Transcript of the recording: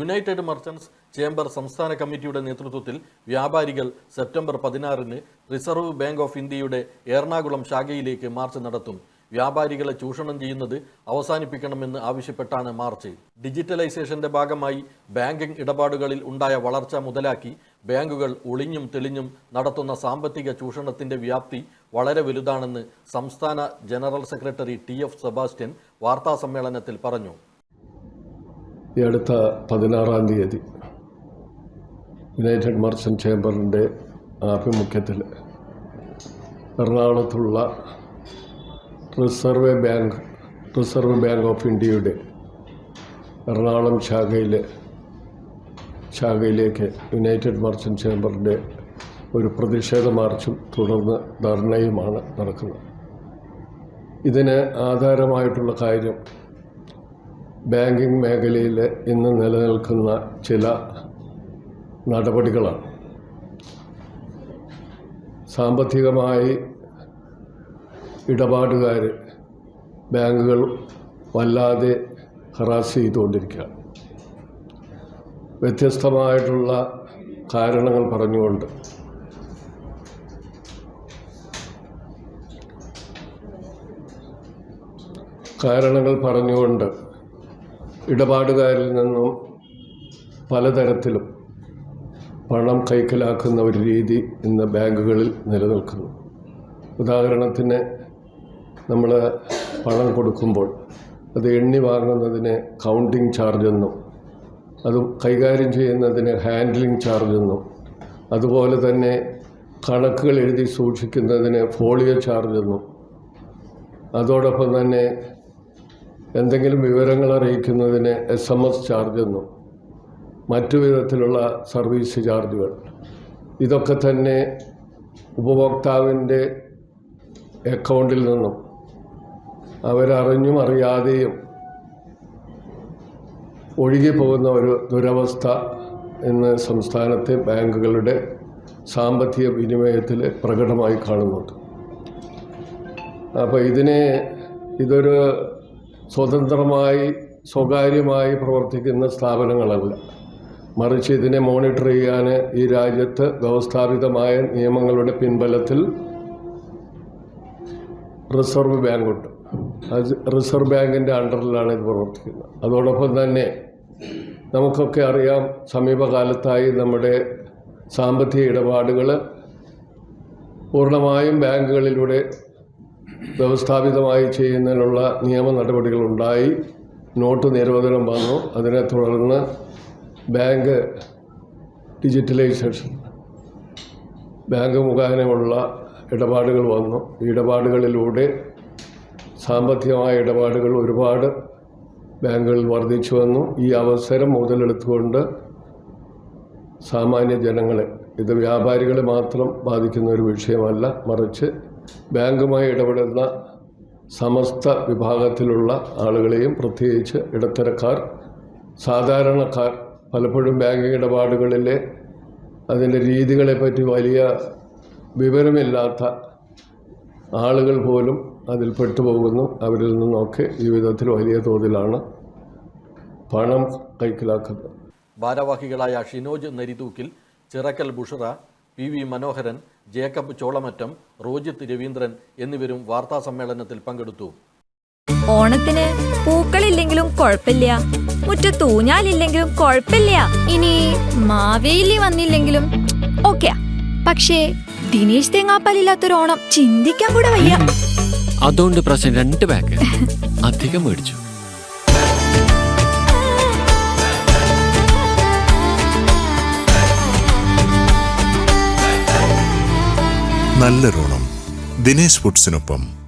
United merchants chamber സംസ്ഥാന കമ്മിറ്റിയുടെ നേതൃത്വത്തിൽ വ്യാപാരികൾ സെപ്റ്റംബർ പതിനാറിന് റിസർവ് ബാങ്ക് ഓഫ് ഇന്ത്യയുടെ എറണാകുളം ശാഖയിലേക്ക് മാർച്ച് നടത്തും. വ്യാപാരികളെ ചൂഷണം ചെയ്യുന്നത് അവസാനിപ്പിക്കണമെന്ന് ആവശ്യപ്പെട്ടാണ് മാർച്ച്. ഡിജിറ്റലൈസേഷന്റെ ഭാഗമായി ബാങ്കിംഗ് ഇടപാടുകളിൽ ഉണ്ടായ വളർച്ച മുതലാക്കി ബാങ്കുകൾ ഒളിഞ്ഞും തെളിഞ്ഞും നടത്തുന്ന സാമ്പത്തിക ചൂഷണത്തിന്റെ വ്യാപ്തി വളരെ വലുതാണെന്ന് സംസ്ഥാന general secretary T F Sebastian വാർത്താസമ്മേളനത്തിൽ പറഞ്ഞു. ഈ അടുത്ത പതിനാറാം തീയതി യുണൈറ്റഡ് മർച്ചന്റ് ചേംബറിന്റെ ആഭിമുഖ്യത്തിൽ എറണാകുളത്തുള്ള reserve bank reserve bank of ഇന്ത്യയുടെ എറണാകുളം ശാഖയിലെ ശാഖയിലേക്ക് യുണൈറ്റഡ് മർച്ചന്റ് ചേംബറിന്റെ ഒരു പ്രതിഷേധ മാർച്ചും തുടർന്ന് ധർണയുമാണ് നടക്കുന്നത്. ഇതിന് ആധാരമായിട്ടുള്ള കാര്യം ബാങ്കിംഗ് മേഖലയിൽ ഇന്ന് നിലനിൽക്കുന്ന ചില നടപടികളാണ്. സാമ്പത്തികമായി ഇടപാടുകാർ ബാങ്കുകൾ വല്ലാതെ ഹറാസ് ചെയ്തുകൊണ്ടിരിക്കുകയാണ്. വ്യത്യസ്തമായിട്ടുള്ള കാരണങ്ങൾ പറഞ്ഞുകൊണ്ട് കാരണങ്ങൾ പറഞ്ഞുകൊണ്ട് ഇടപാടുകാരിൽ നിന്നും പലതരത്തിലും പണം കൈക്കലാക്കുന്ന ഒരു രീതി ഇന്ന് ബാങ്കുകളിൽ നിലനിൽക്കുന്നു. ഉദാഹരണത്തിന് നമ്മൾ പണം കൊടുക്കുമ്പോൾ അത് എണ്ണി വാങ്ങുന്നതിന് കൗണ്ടിങ് ചാർജ് എന്നും അത് കൈകാര്യം ചെയ്യുന്നതിന് ഹാൻഡ്ലിംഗ് ചാർജ് എന്നും അതുപോലെ തന്നെ കണക്കുകൾ എഴുതി സൂക്ഷിക്കുന്നതിന് ഫോളിയോ ചാർജ് എന്നും അതോടൊപ്പം തന്നെ എന്തെങ്കിലും വിവരങ്ങൾ അറിയിക്കുന്നതിന് എസ് എം എസ് ചാർജ് എന്നും മറ്റു വിധത്തിലുള്ള സർവീസ് ചാർജുകൾ ഇതൊക്കെ തന്നെ ഉപഭോക്താവിന്റെ അക്കൗണ്ടിൽ നിന്നും അവരറിഞ്ഞും അറിയാതെയും ഒഴുകിപ്പോകുന്ന ഒരു ദുരവസ്ഥ ഇന്ന് സംസ്ഥാനത്തെ ബാങ്കുകളുടെ സാമ്പത്തിക വിനിമയത്തിൽ പ്രകടമായി കാണുന്നുണ്ട്. അപ്പോൾ ഇതിനെ ഇതൊരു സ്വതന്ത്രമായി സ്വകാര്യമായി പ്രവർത്തിക്കുന്ന സ്ഥാപനങ്ങളല്ല. മറിച്ച് ഇതിനെ മോണിറ്റർ ചെയ്യാൻ ഈ രാജ്യത്ത് വ്യവസ്ഥാപിതമായ നിയമങ്ങളുടെ പിൻബലത്തിൽ റിസർവ് ബാങ്കുണ്ട്. അത് റിസർവ് ബാങ്കിന്റെ അണ്ടറിലാണ് ഇത് പ്രവർത്തിക്കുന്നത്. അതോടൊപ്പം തന്നെ നമുക്കൊക്കെ അറിയാം സമീപകാലത്തായി നമ്മുടെ സാമ്പത്തിക ഇടപാടുകൾ പൂർണമായും ബാങ്കുകളിലൂടെ വ്യവസ്ഥാപിതമായി ചെയ്യുന്നതിനുള്ള നിയമ നടപടികളുണ്ടായി. നോട്ട് നിരോധനം വന്നു. അതിനെ തുടർന്ന് ബാങ്ക് ഡിജിറ്റലൈസേഷൻ ബാങ്ക് മുഖാനമുള്ള ഇടപാടുകൾ വന്നു. ഇടപാടുകളിലൂടെ സാമ്പത്തികമായ ഇടപാടുകൾ ഒരുപാട് ബാങ്കുകളിൽ വർദ്ധിച്ചു വന്നു. ഈ അവസരം മുതലെടുത്തുകൊണ്ട് സാമാന്യ ജനങ്ങളെ ഇത് വ്യാപാരികളെ മാത്രം ബാധിക്കുന്ന ഒരു വിഷയമല്ല. മറിച്ച് ബാങ്കുമായി ഇടപെടുന്ന സമസ്ത വിഭാഗത്തിലുള്ള ആളുകളെയും പ്രത്യേകിച്ച് ഇടത്തരക്കാർ സാധാരണക്കാർ പലപ്പോഴും ബാങ്കിങ് ഇടപാടുകളിലെ അതിന്റെ രീതികളെപ്പറ്റി വലിയ വിവരമില്ലാത്ത ആളുകൾ പോലും അതിൽ പെട്ടുപോകുന്നു. അവരിൽ നിന്നൊക്കെ ജീവിതത്തിൽ വലിയ തോതിലാണ് പണം കൈക്കലാക്കുന്നത്. ഭാരവാഹികളായ Shinoj Narithookkil Chirakkal Bushara P V Manoharan Jacob Cholamattam Rojith Raveendran എന്നിവരും വാർത്താ സമ്മേളനത്തിൽ പങ്കെടുത്തു. ഓണത്തിന് പൂക്കളില്ലെങ്കിലും കുഴപ്പമില്ല. മുറ്റത്ത് ഊഞ്ഞാലില്ലെങ്കിലും കുഴപ്പമില്ല. ഇനി മാവേലി വന്നില്ലെങ്കിലും ഓക്കെയാ. പക്ഷേ ദിനേശ് തേങ്ങാപ്പാലില്ലാത്തൊരു ഓണം ചിന്തിക്കാൻ കൂടെ വയ്യ. അതുകൊണ്ട് പ്രശ്നം രണ്ട് ബാഗ് അധികം മേടിച്ചു. നല്ലൊരോണം ദിനേശ് ഫുഡ്സിനൊപ്പം.